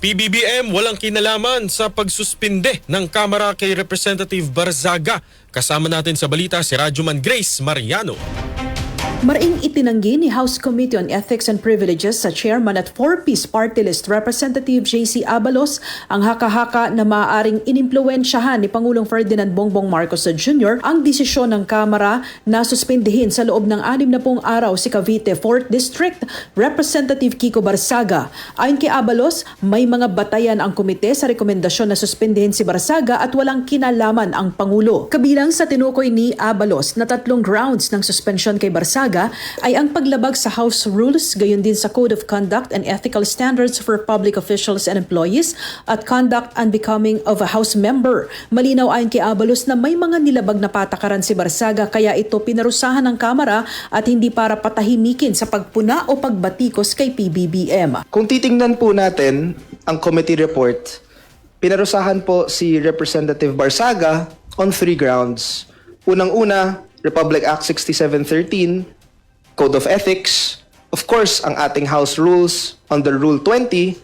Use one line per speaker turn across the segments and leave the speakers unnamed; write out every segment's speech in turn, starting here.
PBBM walang kinalaman sa pagsuspinde ng Kamara kay Representative Barzaga. Kasama natin sa balita si Radyoman Grace Mariano.
Maring itinanggi ni House Committee on Ethics and Privileges sa chairman at four-piece party list Representative J.C. Abalos ang haka-haka na maaaring inimpluwensyahan ni Pangulong Ferdinand Bongbong Marcos Jr. ang desisyon ng Kamara na suspindihin sa loob ng anim na pong araw si Cavite 4th District Representative Kiko Barsaga. Ayon kay Abalos, may mga batayan ang komite sa rekomendasyon na suspindihin si Barsaga at walang kinalaman ang Pangulo. Kabilang sa tinukoy ni Abalos na tatlong grounds ng suspension kay Barsaga ay ang paglabag sa House Rules, gayon din sa Code of Conduct and Ethical Standards for Public Officials and Employees at Conduct Unbecoming of a House Member. Malinaw ayon kay Abalos na may mga nilabag na patakaran si Barsaga kaya ito pinarusahan ng Kamara at hindi para patahimikin sa pagpuna o pagbatikos kay PBBM.
Kung titingnan po natin ang committee report, pinarusahan po si Representative Barsaga on three grounds. Unang-una, Republic Act 6713, Code of Ethics, of course, ang ating House Rules under Rule 20,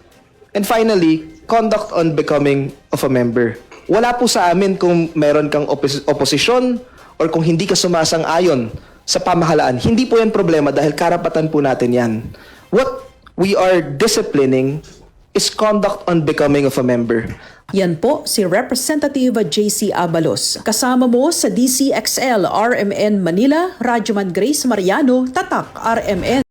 and finally, conduct on becoming of a member. Wala po sa amin kung meron kang opos- oposisyon or kung hindi ka sumasang-ayon sa pamahalaan. Hindi po yan problema dahil karapatan po natin yan. What we are disciplining is conduct on becoming of a member.
Yan po si Representative JC Abalos. Kasama mo sa DCXL RMN Manila, Radyoman Grace Mariano, Tatak RMN.